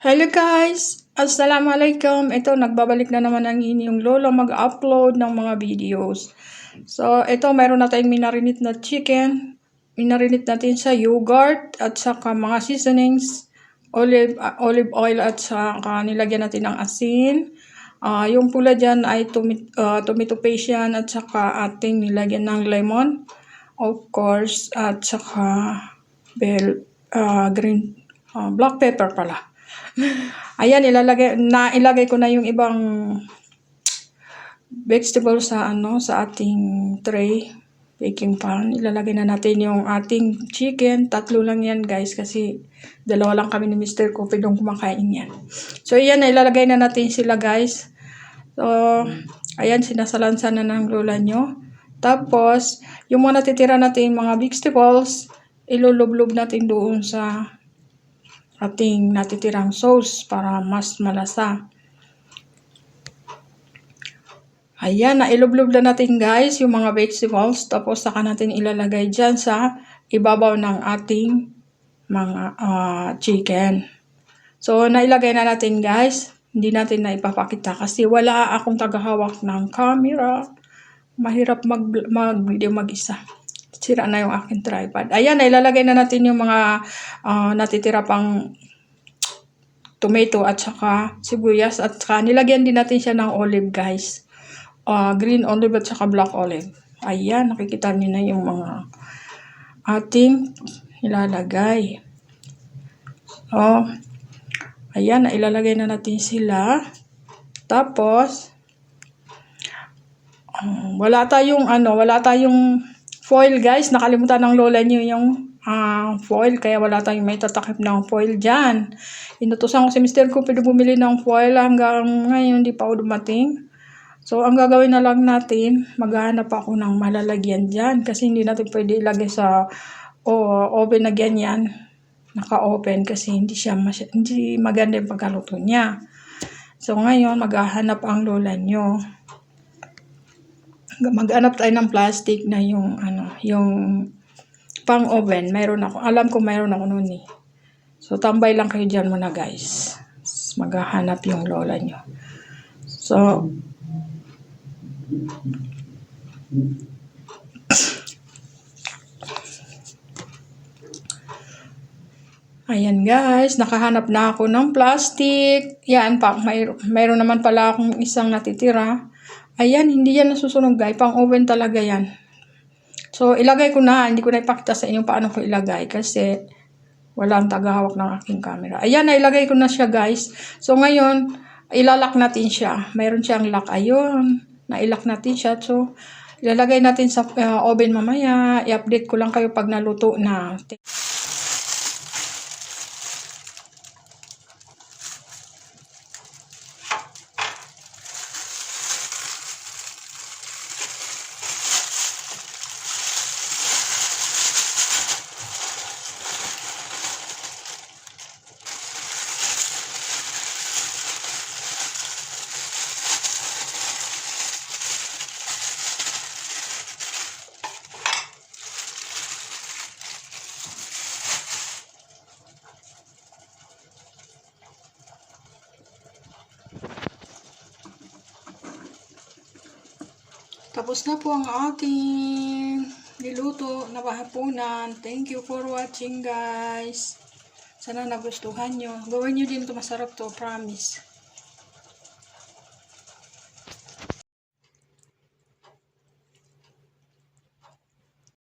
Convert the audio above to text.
Hello guys! Assalamualaikum! Ito, nagbabalik na naman ang inyong lola mag-upload ng mga videos. So, ito, mayroon na tayong minarinit na chicken. Minarinit natin sa yogurt at saka mga seasonings, olive, uh, olive oil at saka nilagyan natin ng asin. Ah, yung pula dyan ay tumi- ah, tomato paste yan at saka ating nilagyan ng lemon. Of course, at saka bell, ah, green, ah, black pepper pala. Ayan, ilalagay, na ilagay ko na yung ibang vegetable sa ano, sa ating tray, baking pan. Ilalagay na natin yung ating chicken. Tatlo lang yan, guys, kasi dalawa lang kami ni Mr. Ko, pwedeng kumakain yan. So, ayan, ilalagay na natin sila, guys. So, ayan, sinasalansan na ng lola nyo. Tapos, yung mga natitira natin mga vegetables, ilulublob natin doon sa ating natitirang sauce para mas malasa. Ayan, nailublob na natin guys yung mga vegetables. Tapos saka natin ilalagay dyan sa ibabaw ng ating mga ah, chicken. So, nailagay na natin guys. Hindi natin na ipapakita kasi wala akong tagahawak ng camera. Mahirap mag, mag-video mag-isa. Sira na yung aking tripod. Ayan, ilalagay na natin yung mga ah, natitira pang tomato at saka sibuyas at saka nilagyan din natin siya ng olive guys. Ah, green olive at saka black olive. Ayan, nakikita niyo na yung mga ating nilalagay. So, ayan, ilalagay na natin sila. Tapos, um, wala tayong ano, wala tayong foil guys. Nakalimutan ng lola niyo yung ah, foil kaya wala tayong may tatakip ng foil dyan. Inutusan ko si Mr. ko pwede bumili ng foil hanggang ngayon hindi pa ako dumating. So, ang gagawin na lang natin, maghahanap ako ng malalagyan dyan kasi hindi natin pwede ilagay sa o oven na ganyan. Naka-open kasi hindi siya masy- hindi maganda yung pagkaluto niya. So, ngayon, maghahanap ang lola nyo mag-anap tayo ng plastic na yung ano, yung pang oven. Mayroon ako. Alam ko mayroon ako noon eh. So tambay lang kayo diyan muna, guys. Maghahanap yung lola nyo. So Ayan guys, nakahanap na ako ng plastic. Yan pa, may, mayroon naman pala akong isang natitira. Ayan, hindi yan nasusunog guys. Pang oven talaga yan. So, ilagay ko na. Hindi ko na ipakita sa inyo paano ko ilagay kasi walang tagahawak ng aking camera. Ayan, nailagay ko na siya guys. So, ngayon, ilalak natin siya. Mayroon siyang lock. Ayun, nailak natin siya. So, ilalagay natin sa uh, oven mamaya. I-update ko lang kayo pag naluto na. Tapos na po ang ating niluto na hapunan. Thank you for watching guys. Sana nagustuhan nyo. Gawin nyo din ito masarap to, promise.